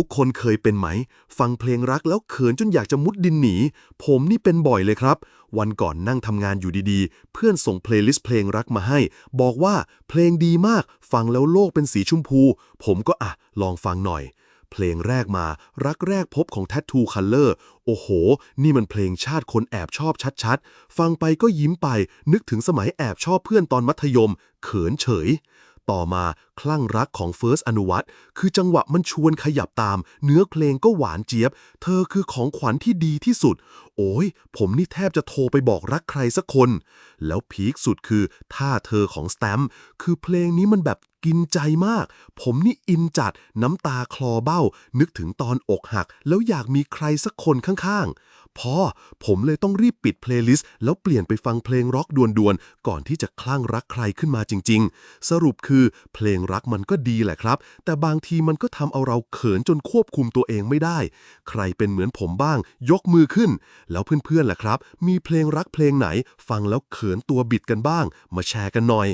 ทุกคนเคยเป็นไหม ฟังเพลงรักแล้วเขินจนอยากจะมุดดินหนี ผมนี่เป็นบ่อยเลยครับ วันก่อนนั่งทำงานอยู่ดีๆ เพื่อนส่งเพลย์ลิสต์เพลงรักมาให้ บอกว่าเพลงดีมาก ฟังแล้วโลกเป็นสีชมพู ผมก็อะ ลองฟังหน่อย เพลงแรกมา รักแรกพบของ Tattoo Color โอ้โห นี่มันเพลงชาติคนแอบชอบชัดๆ ฟังไปก็ยิ้มไป นึกถึงสมัยแอบชอบเพื่อนตอนมัธยม เขินเฉย ต่อมาคลั่งรักของเฟิร์สอนุวัตคือจังหวะมันชวนขยับตาม เนื้อเพลงก็หวานเจี๊ยบ เธอคือของขวัญที่ดีที่สุด โอ้ย ผมนี่แทบจะโทรไปบอกรักใครสักคน แล้วพีคสุดคือท่าเธอของสแตมป์คือเพลงนี้มันแบบ กินใจมาก ผมนี่อินจัดน้ำตาคลอเบ้า นึกถึงตอนอกหัก แล้วอยากมีใครสักคนข้างๆ พอ ผมเลยต้องรีบปิดเพลย์ลิสต์แล้วเปลี่ยนไปฟังเพลงร็อกด่วนๆ ก่อนที่จะคลั่งรักใครขึ้นมาจริง ๆ สรุปคือเพลงรักมันก็ดีแหละครับ แต่บางทีมันก็ทำเอาเราเขินจนควบคุมตัวเองไม่ได้ ใครเป็นเหมือนผมบ้าง ยกมือขึ้น แล้วเพื่อนๆล่ะครับ มีเพลงรักเพลงไหน ฟังแล้วเขินตัวบิดกันบ้าง มาแชร์กันหน่อย